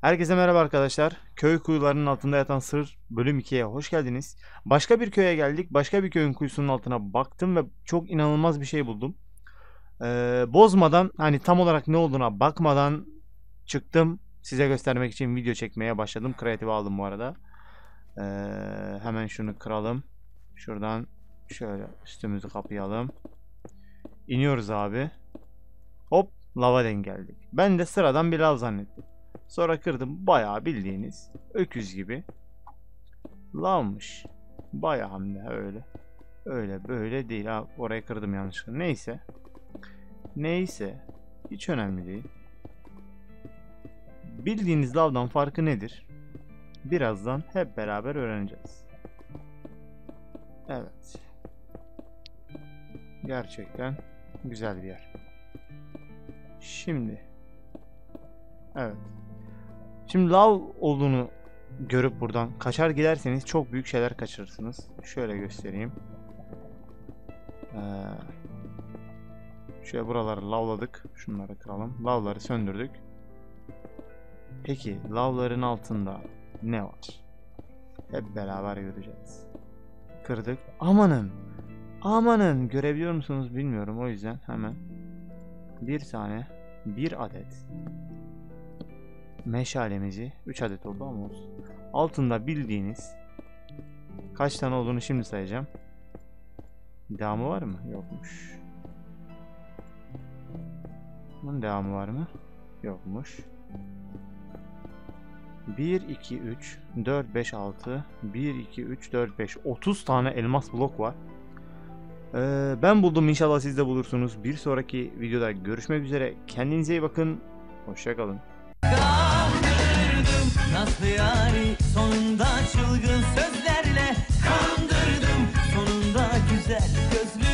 Herkese merhaba arkadaşlar. Köy kuyularının altında yatan sır bölüm 2'ye hoş geldiniz. Başka bir köye geldik. Başka bir köyün kuyusunun altına baktım ve çok inanılmaz bir şey buldum. Ee, bozmadan hani tam olarak ne olduğuna bakmadan çıktım. Size göstermek için video çekmeye başladım. Kreatif aldım bu arada. Ee, hemen şunu kıralım. Şuradan şöyle üstümüzü kapayalım. İniyoruz abi. Hop lava denk geldik. Ben de sıradan bir lav zannettim. Sonra kırdım. Bayağı bildiğiniz öküz gibi. Lavmış. Bayağı hem de öyle. Öyle böyle değil. Ha, orayı kırdım yanlışlıkla. Neyse. Neyse. Hiç önemli değil. Bildiğiniz lavdan farkı nedir? Birazdan hep beraber öğreneceğiz. Evet. Gerçekten güzel bir yer. Şimdi. Evet. Şimdi lav olduğunu görüp buradan kaçar giderseniz çok büyük şeyler kaçırırsınız. Şöyle göstereyim. Ee, şöyle buraları lavladık. Şunları kıralım. Lavları söndürdük. Peki lavların altında ne var? Hep beraber göreceğiz. Kırdık. Amanın. Amanın. Görebiliyor musunuz bilmiyorum. O yüzden hemen bir tane bir adet meşalemizi 3 adet oldu ama olsun. Altında bildiğiniz kaç tane olduğunu şimdi sayacağım. Devamı var mı? Yokmuş. Bunun devamı var mı? Yokmuş. 1, 2, 3, 4, 5, 6, 1, 2, 3, 4, 5, 30 tane elmas blok var. Ee, ben buldum inşallah siz de bulursunuz. Bir sonraki videoda görüşmek üzere. Kendinize iyi bakın. Hoşçakalın. Kandırdım. Nasıl sonunda çılgın sözlerle Kandırdım. Sonunda güzel gözlü